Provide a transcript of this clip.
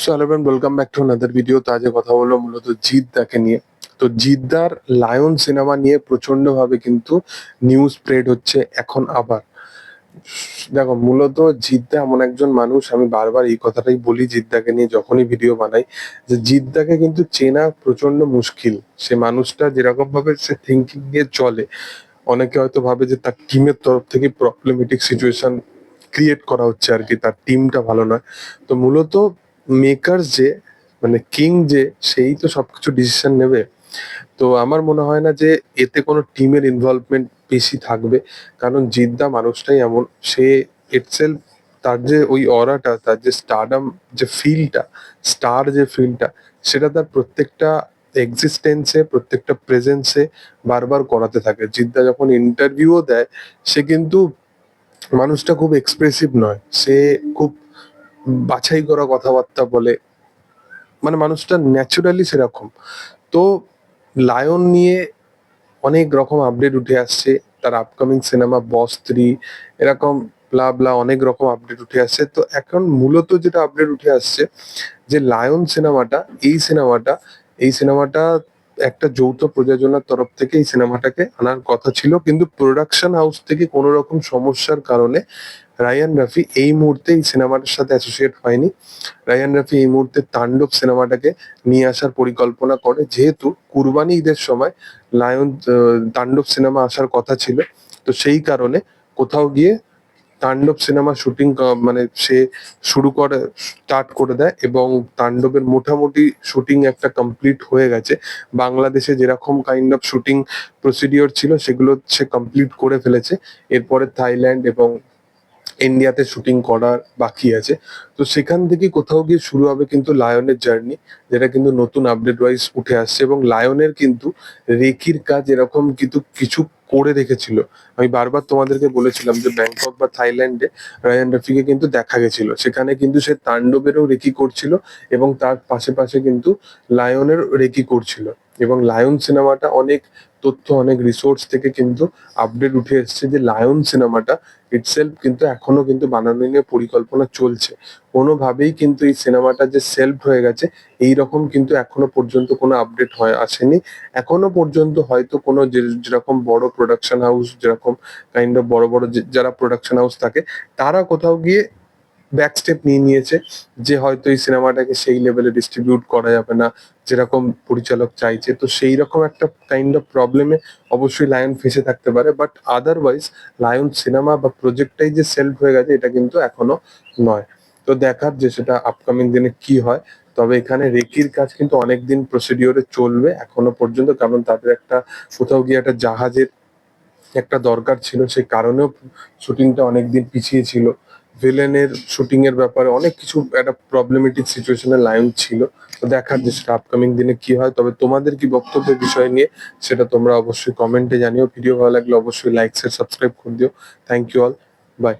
So hello friend welcome back to another video তো আজকে কথা বলব মূলত জিদ্দাকে নিয়ে। তো জিদ্দার লায়ন সিনেমা নিয়ে প্রচণ্ড ভাবে কিন্তু নিউজ স্প্রেড হচ্ছে এখন আবার। দেখো, মূলত জিদ্দা এমন একজন মানুষ, আমি বারবার এই কথাটাই বলি জিদ্দাকে নিয়ে যখনই ভিডিও বানাই, যে জিদ্দাকে কিন্তু চেনা প্রচণ্ড মুশকিল। সে মানুষটা যেরকম ভাবে সে থিঙ্কিং নিয়ে চলে, অনেকে হয়তো ভাবে যে তার টিমের তরফ থেকে প্রবলেমেটিক সিচুয়েশন ক্রিয়েট করা হচ্ছে আর কি, তার টিমটা ভালো নয়। তো মূলত মেকার যে মানে কিং যে, সেই তো সবকিছু ডিসিশন নেবে। তো আমার মনে হয় না যে এতে কোনো টিমের ইনভলভমেন্ট বেশি থাকবে। কারণ জিদ্দা মানুষটাই এমন, সে ইটসেলফ তার যে ওই অরাটা তার যে স্টারডাম যে ফিলটা স্টার যে ফিলটা সেটা তার প্রত্যেকটা এক্সিস্টেন্সে প্রত্যেকটা প্রেজেন্সে বারবার করাতে থাকে। জিদ্দা যখন ইন্টারভিউও দেয়, সে কিন্তু মানুষটা খুব এক্সপ্রেসিভ নয়। সে খুব বাছাই করা কথাবার্তা বলে মানে মানুষটা ন্যাচুরালি সেরকম। তো লায়ন নিয়ে অনেক রকম আপডেট উঠে আসছে, তার আপকামিং সিনেমা বস থ্রি এরকম ব্লা ব্লা অনেক রকম আপডেট উঠে আসছে। তো এখন মূলত যেটা আপডেট উঠে আসছে, যে লায়ন সিনেমাটা এই সিনেমাটা এই সিনেমাটা একটা যৌথ প্রযোজনার তরফ থেকে এই সিনেমাটাকে আনার কথা ছিল, কিন্তু প্রোডাকশন হাউস থেকে কোনো রকম সমস্যার কারণে রায়ান রাফি এই মুহূর্তে এই সিনেমাটার সাথে অ্যাসোসিয়েট হয়নি। রায়ান রাফি এই মুহূর্তে তাণ্ডব সিনেমাটাকে নিয়ে আসার পরিকল্পনা করে, যেহেতু কুরবানি ঈদের সময় লায়ন তাণ্ডব সিনেমা আসার কথা ছিল, তো সেই কারণে কোথাও গিয়ে তাণ্ডব সিনেমা শুটিং মানে সে শুরু করে স্টার্ট করে দেয় এবং তাণ্ডবের মোটামুটি শুটিং একটা কমপ্লিট হয়ে গেছে। বাংলাদেশে যেরকম কাইন্ড অফ শুটিং প্রসিডিওর ছিল, সেগুলো সে কমপ্লিট করে ফেলেছে। এরপরে থাইল্যান্ড এবং ইন্ডিয়াতে শুটিং করার বাকি আছে। তো সেখান থেকে কোথাও গিয়ে শুরু হবে কিন্তু লায়নের জার্নি, যেটা কিন্তু নতুন আপডেট ওয়াইজ উঠে আসছে এবং লায়নের কিন্তু রেকির কাজ এরকম কিন্তু কিছু করে রেখেছিল আমি বারবার তোমাদেরকে বলেছিলাম যে ব্যাংকক বা থাইল্যান্ডে রায়ান রফিকে কিন্তু দেখা গেছিল। সেখানে কিন্তু সে তাণ্ডবেরও রেকি করছিল এবং তার পাশে পাশে কিন্তু লায়নের রেকি করছিল। এবং লায়ন সিনেমাটা অনেক তথ্য অনেক রিসোর্স থেকে কিন্তু আপডেট উঠে এসেছে যে লায়ন সিনেমাটা ইটসেলফ কিন্তু এখনও কিন্তু বানানো নিয়ে পরিকল্পনা চলছে। কোনোভাবেই কিন্তু এই সিনেমাটা যে সেলফ হয়ে গেছে এই রকম কিন্তু এখনও পর্যন্ত কোনো আপডেট হয় আসেনি। এখনও পর্যন্ত হয়তো কোনো যেরকম বড় প্রোডাকশন হাউস যেরকম কাইন্ড অফ বড় বড় যারা প্রোডাকশন হাউস থাকে, তারা কোথাও গিয়ে ব্যাক স্টেপ নিয়ে নিয়েছে যে হয়তো এই সিনেমাটাকে সেই লেভেলে ডিস্ট্রিবিউট করা যাবে না, যেরকম পরিচালক চাইছে। তো সেই রকম একটা কাইন্ড অফ প্রবলেমে অবশ্যই লায়ন ফেসে থাকতে পারে বাট আদারওয়াইজ লায়ন সিনেমা বা প্রজেক্টটাই যে সেলফ হয়ে গেছে, এটা কিন্তু এখনও নয়। তো দেখার যে সেটা আপকামিং দিনে কি হয়, তবে এখানে রেকির কাজ কিন্তু অনেকদিন প্রসিডিওরে চলবে এখনও পর্যন্ত, কারণ তাদের একটা কোথাও গিয়ে একটা জাহাজের একটা দরকার ছিল, সেই কারণেও শুটিংটা অনেকদিন পিছিয়ে ছিল। ভিলেনের শুটিং এর ব্যাপারে অনেক কিছু একটা প্রবলেমেটিক সিচুয়েশনের লাইন ছিল। তো দেখার যে সেটা আপকামিং দিনে কি হয়, তবে তোমাদের কি বক্তব্যের বিষয় নিয়ে সেটা তোমরা অবশ্যই কমেন্টে জানিও। ভিডিও ভালো লাগলে অবশ্যই লাইক শেয়ার সাবস্ক্রাইব করে দিও। Thank you all by